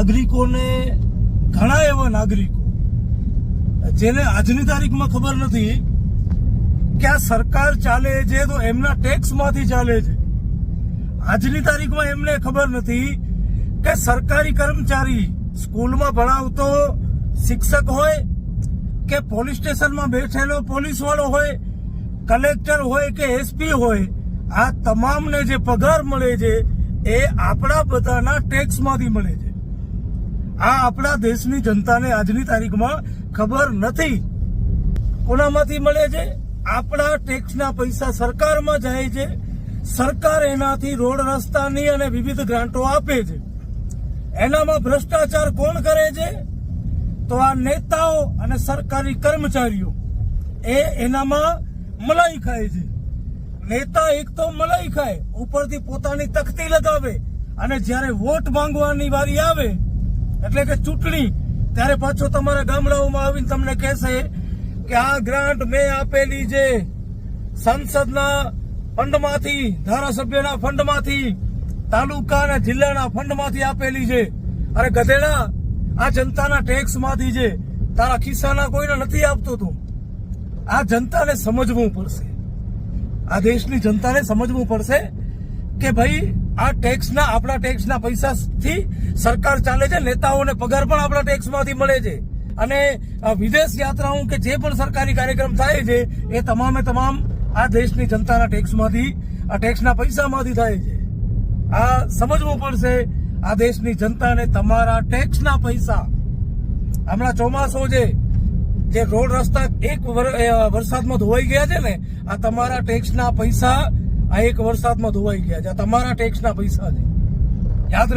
નાગરિકોને ઘણા એવા નાગરિકો, જેને આજની તારીખમાં ખબર નથી કે આ સરકાર ચાલે છે તો એમના ટેક્સમાંથી ચાલે છે. આજની તારીખમાં એમને ખબર નથી કે સરકારી કર્મચારી સ્કૂલમાં ભણાવતો શિક્ષક હોય કે પોલીસ સ્ટેશનમાં બેઠેલો પોલીસ વાળો હોય, કલેક્ટર હોય કે એસપી હોય, આ તમામને જે પગાર મળે છે એ આપણા બધાના ટેક્સમાંથી મળે છે. આ આપણા દેશની જનતાને આજની તારીખમાં ખબર નથી. કોનામાંથી મળે છે? આપણા ટેક્સના પૈસા સરકારમાં જાય છે. સરકાર એનાથી રોડ રસ્તાની અને વિવિધ ગ્રાન્ટો આપે છે. એનામાં ભ્રષ્ટાચાર કોણ કરે છે? તો આ નેતાઓ અને સરકારી કર્મચારીઓ, એ એનામાં મલાઈ ખાય છે. નેતા એક તો મલાઈ ખાય, ઉપરથી પોતાની તકતી લગાવે અને જ્યારે વોટ માંગવાની વારી આવે એટલે કે ચૂંટણી, ત્યારે પાછો તમારા ગામડાઓમાં આવીને તમને કહેશે કે આ ગ્રાન્ટ મેં આપેલી છે. સંસદના ફંડમાંથી, ધારાસભ્યના ફંડમાંથી તાલુકા અને જિલ્લાના ફંડમાંથી આપેલી છે. અરે ગધેડા, આ જનતાના ટેક્સમાંથી છે. તારા ખિસ્સાના કોઈને નથી આપતો તું. આ જનતાને સમજવું પડશે. આ દેશની જનતાને સમજવું પડશે કે ભાઈ, આ ટેક્સના આપણા ટેક્સના પૈસાથી સરકાર ચાલે છે, નેતાઓને પગાર પણ આપણા ટેક્સમાંથી મળે છે. અને વિદેશ યાત્રાઓ કે જે પણ સરકારી કાર્યક્રમ થાય છે, એ તમામે તમામ આ દેશની જનતાના ટેક્સમાંથી આ ટેક્સના પૈસામાંથી થાય છે. આ સમજવું પડશે, આ દેશની જનતાને તમારા ટેક્સના પૈસા. હમણાં ચોમાસો છે, જે રોડ રસ્તા એક વર- વરસાદમાં ધોવાઈ ગયા છે ને, આ તમારા ટેક્સના પૈસા આ એક વરસાદમાં ધોવાઈ ગયા છે. તમારા ટેક્સના પૈસા છે. યાદ